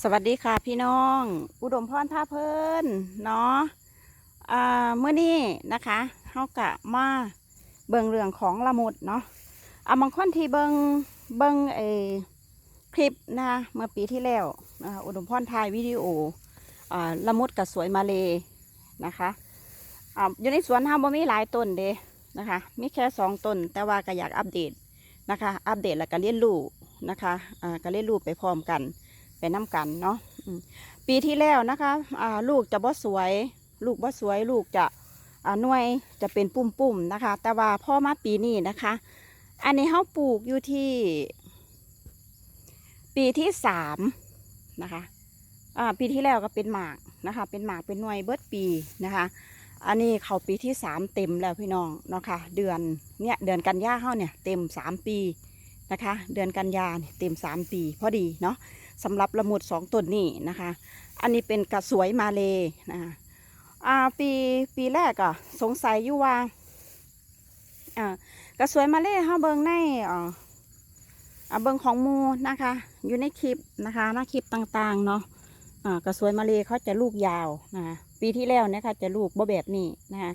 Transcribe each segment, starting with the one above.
สวัสดีค่ะพี่น้อง อุดมพรท่าเพิ่นเนาะเมื่อนี้นะคะเฮากะมาเบิ่งเรื่องของละมุดเนาะอ่าบางคนที่เบิ่งเบิ่งไอคลิปนะคะเมื่อปีที่แล้วนะคะอุดมพรถ่ายวิดีโออ่าละมุดกับสวยมาเลยนะคะอ่าอยู่ในสวนเฮาบ่มีหลายต้นเด้นะคะมีแค่สองต้นแต่ว่าก็อยากอัปเดตนะคะ อัปเดตแล้วก็เรียนรู้นะคะอ่าก็เรียนรู้ไปพร้อมกัน ไปน้ำกันเนาะปีที่แล้วนะคะลูกจะบ่สวย ลูกบ่สวยลูกจะหน่วยจะเป็นปุ่มๆนะคะ แต่ว่าพ่อมาปีนี้นะคะ อันนี้เขาปลูกอยู่ที่ ปีที่สามนะคะปีที่แล้วก็เป็นหมากนะคะ เป็นหมากเป็นหน่วยเบิดปีนะคะ อันนี้เขาปีที่สามเต็มแล้วพี่น้องเนาะค่ะเดือนเนี่ยเดือนกันยาเขาเนี่ยเต็มสามปีนะคะ เดือนกันยาเนี่ยเต็มสามปี พอดีเนาะ สำหรับละมุดสองต้นนี้นะคะ อันนี้เป็นกระสวยมาเลยนะคะอ่าปีปีแรกอะสงสัยอยู่ว่าอ่ากระสวยมาเลยเฮาเบิงในอ่าอ่าเบิงของมูนะคะ อยู่ในคลิปนะคะหน้าคลิปต่างๆเนาะอ่ากระสวยมาเลยเขาจะลูกยาวนะคะปีที่แล้วเนะคะจะลูกบ่แบบนี้นะคะ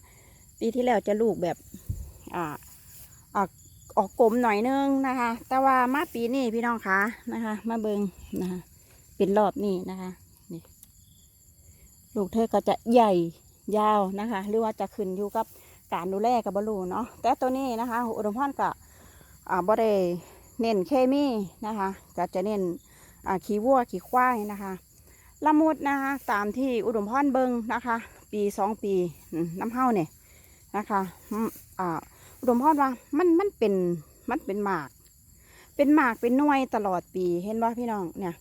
ปีที่แล้วจะลูกแบบอ่าอ่า ออกกลมหน่อยนึงนะคะ แต่ว่ามาปีนี้พี่น้องคะนะคะ มาเบิงนะคะเป็นรอบนี้นะคะนี่ลูกเธอก็จะใหญ่ยาวนะคะ หรือว่าจะขึ้นอยู่กับการดูแลกับบรูเนาะแต่ตัวนี้นะคะอุดมพรกับอ่าบ่ได้เน้นเคมีนะคะ ก็จะเน้นอ่าขี้วัวขี้ควายนะคะละมุดนะคะตามที่อุดมพรเบิงนะคะ ปีสองปีน้ำเห้าเนี่ยนะคะอ่า อุดมพรว่ามันมันเป็นมันเป็นหมาก เป็นหมากเป็นหน่วยตลอดปีเห็นป่ะพี่น้องเนี่ย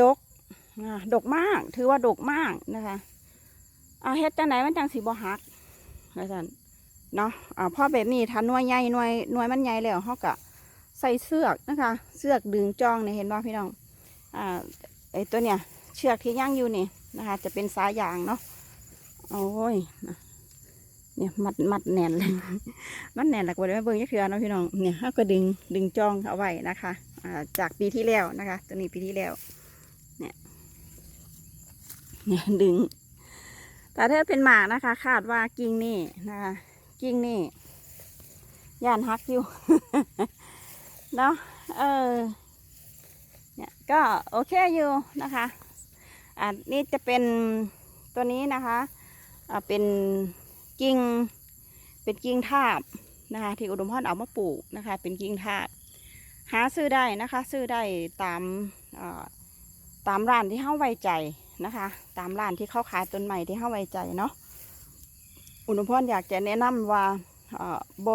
ดกดกมาก ถือว่าดกมากนะคะอ่าเฮ็ดจังไหนมันจังสีบ่หักนะท่านเนาะอ่าพอแบบนี้ถ้าหน่วยใหญ่หน่วยหน่วยมันใหญ่แล้วเขาก็ใส่เสือกนะคะ เสือกดึงจ้องเนี่ยเห็นป่ะพี่น้องอ่าไอตัวเนี่ยเชือกที่ย่างอยู่นี่นะคะ จะเป็นสายยางเนาะโอ้ย เนี่ยมัดมัดแน่นเลยมันแน่นหลักบริเวณเบิ้งยักเถือเนาะพี่น้องเนี่ยเขาก็ดึงดึงจองเอาไว้นะคะจากปีที่แล้วนะคะ ตัวนี้ปีที่แล้ว เนี่ยเนี่ยดึง แต่ถ้าเป็นหมากนะคะ คาดว่ากิ่งนี่นะคะกิ่งนี่ย่านฮักอยู่เนาะเออเนี่ยก็โอเคอยู่นะคะอ่านี่จะเป็นตัวนี้นะคะอ่าเป็น กิ่ง เป็นกิ่งทาบนะคะ ที่อุดมพรเอามาปลูกนะคะ เป็นกิ่งทาบ หาซื้อได้นะคะ ซื้อได้ตามตามร้านที่เข้าไว้ใจนะคะ ตามร้านที่เขาขายต้นใหม่ที่เข้าไว้ใจเนาะอุดมพรอยากจะแนะนำว่าเอ่อบ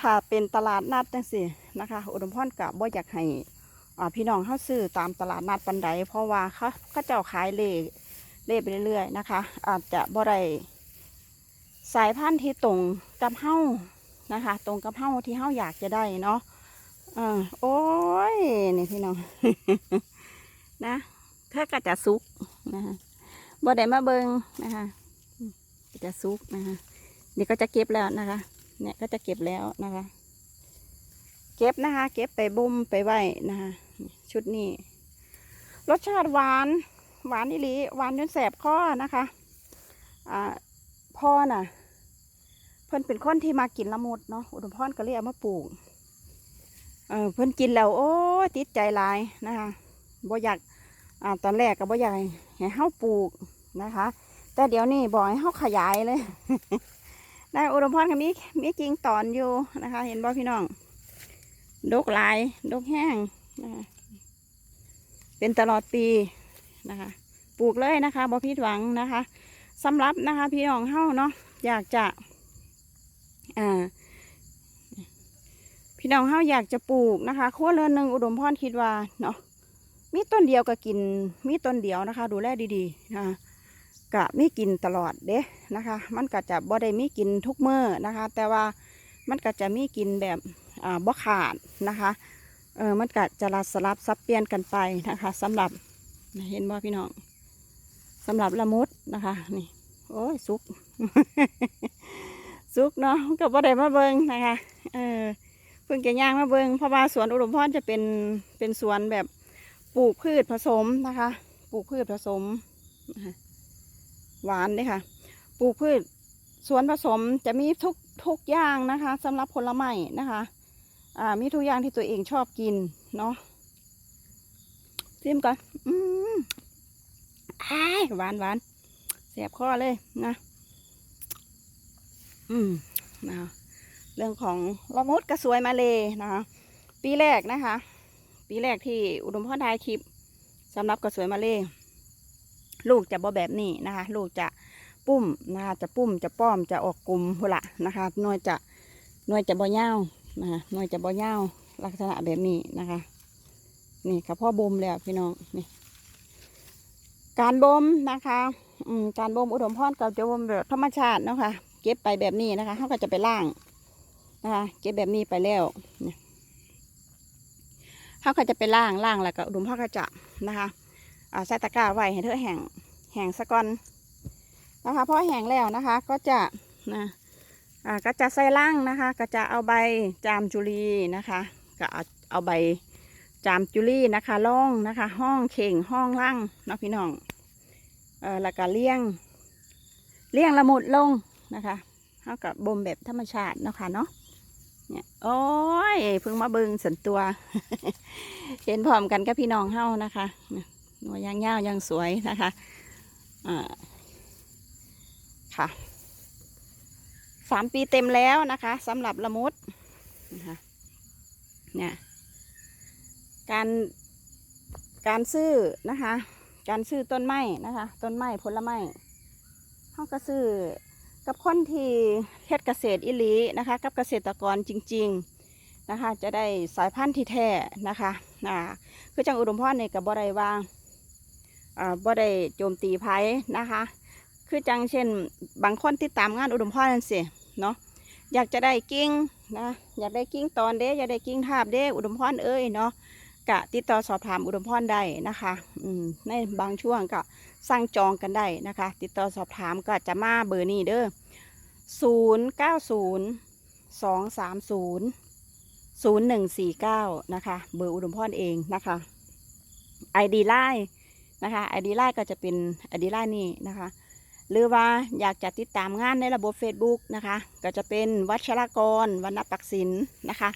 ถ้าเป็นตลาดนัดจังสินะคะ อุดมพรกับบ่อยากให้พี่น้องเข้าซื้อตามตลาดนัดปันใดเพราะว่าเขาเขาเจ้าขายเล่เล่ไปเรื่อยๆนะคะ อาจจะบ่ได้ สายพันธุ์ที่ตรงกับเฮ้านะคะ ตรงกับเฮ้าที่เฮ้าอยากจะได้เนาะอ่าโอ้ยนี่พี่น้องนะเธอก็จะซุกนะคะบ่ได้มาเบิงนะคะก็จะซุกนะคะนี่ก็จะเก็บแล้วนะคะ เนี่ยก็จะเก็บแล้วนะคะ เก็บนะคะ เก็บไปบุ้มไปไหวนะคะ ชุดนี้รสชาติหวานหวานอีหลีหวานจนแสบคอนะคะอ่าพ่อน่ะ เพิ่นเป็นคนที่มากินละมุดเนาะอุดมพรก็เลยเอามาปลูกเออเพิ่นกินแล้วโอ้ยติดใจหลายนะคะบ่อยากอ่าตอนแรกก็บ่อยากให้เฮาปลูกนะคะ แต่เดี๋ยวนี้บอกให้เฮาขยายเลยนะอุดมพรก็มีมีจริงตอนอยู่นะคะ เห็นบ่พี่น้องดกลายดกแห้งนะคะเป็นตลอดปีนะคะ ปลูกเลยนะคะบ่ผิดหวังนะคะสำหรับนะคะ พี่น้องเฮาเนาะอยากจะ อ่า พี่น้องเฮาอยากจะปลูกนะคะครัวเรือนหนึ่งอุดมพรคิดว่าเนาะมีต้นเดียวก็กิน มีต้นเดียวนะคะ ดูแลดีๆนะคะกะมีกินตลอดเด้นะคะ มันก็จะบ่ได้มีกินทุกเมื้อนะคะ แต่ว่ามันก็จะมีกินแบบอ่าบ่ขาดนะคะเออมันก็จะลัสลับซับเปลี่ยนกันไปนะคะสำหรับเห็นบ่พี่น้องสำหรับละมุดนะคะ นี่ โอ้ยสุก สุกเนาะกับบ่าได้มาเบิงนะคะเออเพิ่งจะย่างมาเบิงเพราะว่าสวนอุดมพรจะเป็นเป็นสวนแบบปลูกพืชผสมนะคะ ปลูกพืชผสมหวานเลยค่ะปลูกพืชสวนผสมจะมีทุกทุกอย่างนะคะสำหรับผลไม้นะคะอ่ามีทุกอย่างที่ตัวเองชอบกินเนาะซิมก่อนอืมอ้ายหวานหวานเสียบคอเลยนะ อืมนะเรื่องของละมุดกระสวยมาเลยนะคะปีแรกนะคะ ปีแรกที่อุดมพรทายคลิปสำหรับกระสวยมาเลยลูกจะบ่แบบนี้นะคะ ลูกจะปุ้มนะคะจะปุ้มจะป้อมจะออกกลุ่มพุ่ละนะคะหน่วยจะหน่วยจะบ่ยาวนะคะหน่วยจะบ่ยาวลักษณะแบบนี้นะคะ นี่ค่ะพ่อบ่มแล้วพี่น้องนี่การบ่มนะคะอืมการบ่มอุดมพรกับจะบ่มแบบธรรมชาตินะคะ เก็บไปแบบนี้นะคะเขาก็จะไปล่างนะคะเก็บแบบนี้ไปแล้วเนี่ยเขาก็จะไปล่างล่างแล้วก็อุดมพ่อก็จะนะคะอ่าใส่ตะกร้าไว้ให้เธอแห้งแห้งสะก่อนนะคะพอแห้งแล้วนะคะก็จะนะอ่าก็จะใส่ล่างนะคะ ก็จะเอาใบจามจุลีนะคะก็เอาใบจามจุลีนะคะล่องนะคะ ห้องเข่งห้องล่างนะพี่น้องเออแล้วก็เลี้ยงเลี้ยงละมุดลง นะคะเท่ากับบ่มแบบธรรมชาติเนาะค่ะเนาะเนี่ยโอ้ยเพิ่งมาเบิงสันตัว เห็นพร้อมกันกับพี่น้องเฮานะคะเนี่ยหนัวยางยาวยางสวยนะคะอ่าค่ะสามปีเต็มแล้วนะคะสำหรับละมุดนะคะเนี่ยการการซื้อนะคะ การซื้อต้นไม้นะคะ ต้นไม้ผลไม้เขาก็ซื้อ กับคนที่เฮ็ดเกษตรอิลีนะคะ กับเกษตรกรจริง ๆนะคะ จะได้สายพันธุ์ที่แท้นะคะอ่าคือจังอุดมพรเนี่ยกับบ่ได้ว่าอ่าบ่ได้โจมตีไผนะคะ คือจังเช่น บางคนติดตามงานอุดมพรนั่นสิเนาะอยากจะได้กิ้งนะอยากได้กิ้งตอนเด้อยากได้กิ้งทาบเด้อุดมพรเอ้ยเนาะกะติดต่อสอบถามอุดมพรได้นะคะอืมในบางช่วงก็สั่งจองกันได้นะคะ ติดต่อสอบถามก็จะมาเบอร์นี้เด้อ ศูนย์เก้าศูนย์สองสามศูนย์ศูนย์หนึ่งสี่เก้านะคะ เบอร์อุดมพรเองนะคะ ID ไลน์นะคะ ID ไลน์ก็จะเป็น ID ไลน์นี่นะคะ หรือว่าอยากจะติดตามงานในระบบ Facebook นะคะ ก็จะเป็นวัชรกรวรรณปักศิลป์นะคะ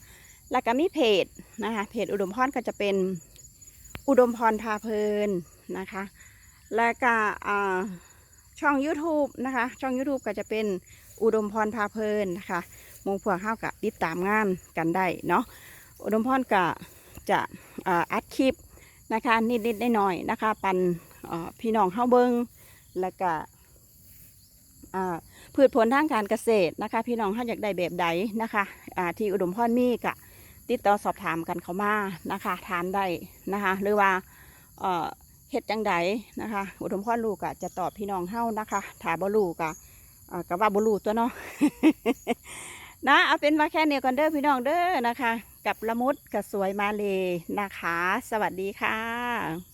แล้วก็มีเพจนะคะเพจอุดมพรก็จะเป็นอุดมพรพาเพลินนะคะ แล้วก็ช่อง YouTube นะคะ ช่อง YouTube ก็จะเป็น อุดมพรพาเพลินนะคะมงพวกเข้ากับติดตามงานกันได้เนาะอุดมพรก็จะอัดคลิปนะคะนิดๆหน่อยๆนะคะ ปันพี่น้องเข้าเบิงแล้วก็อ่าพืชผลทางการเกษตรนะคะ พี่น้องถ้าอยากได้แบบใดนะคะที่อุดมพรมีก็ติดต่อสอบถามกันเข้ามานะคะถามได้นะคะหรือว่าเอ่อเฮ็ดจังใดนะคะ อุดมพรลูกะจะตอบพี่น้องเฮานะคะถาบ่ลูกอะ กับว่าบ่ลูตัวเนาะนะเอาเป็นว่าแค่เนี้ก่อนเด้อพี่น้องเด้อนะคะ กับละมุดกับสวยมาเลยนะคะ สวัสดีค่ะ